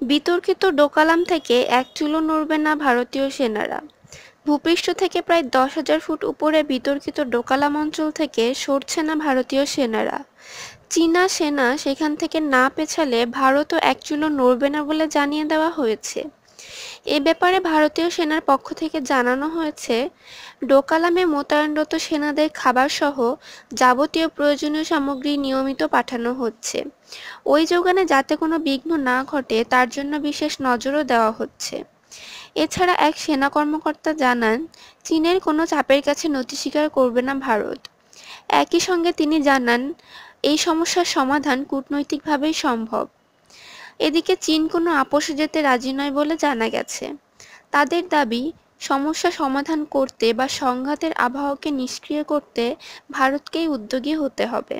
বিতর্কিত ডোকালাম থেকে এক চুলো নড়বে না ভারতীয় সেনারা। ভূপৃষ্ঠ থেকে প্রায় দশ হাজার ফুট উপরে বিতর্কিত ডোকালাম অঞ্চল থেকে সরছে না ভারতীয় সেনারা। চীনা সেনা সেখান থেকে না পেছালে ভারতও এক চুলো নড়বে না বলে জানিয়ে দেওয়া হয়েছে। এ ব্যাপারে ভারতীয় সেনার পক্ষ থেকে জানানো হয়েছে, ডোকালামে মোতায়েনরত সেনাদের খাবার সহ যাবতীয় প্রয়োজনীয় সামগ্রী নিয়মিত পাঠানো হচ্ছে। ওই যোগানে যাতে কোনো বিঘ্ন না ঘটে, তার জন্য বিশেষ নজরও দেওয়া হচ্ছে। এছাড়া এক সেনা কর্মকর্তা জানান, চীনের কোনো চাপের কাছে নথি স্বীকার করবে না ভারত। একই সঙ্গে তিনি জানান, এই সমস্যার সমাধান কূটনৈতিকভাবেই সম্ভব। এদিকে চীন কোনো আপোষে যেতে রাজি নয় বলে জানা গেছে। তাদের দাবি, সমস্যা সমাধান করতে বা সংঘাতের আবহাওয়াকে নিষ্ক্রিয় করতে ভারতকেই উদ্যোগী হতে হবে।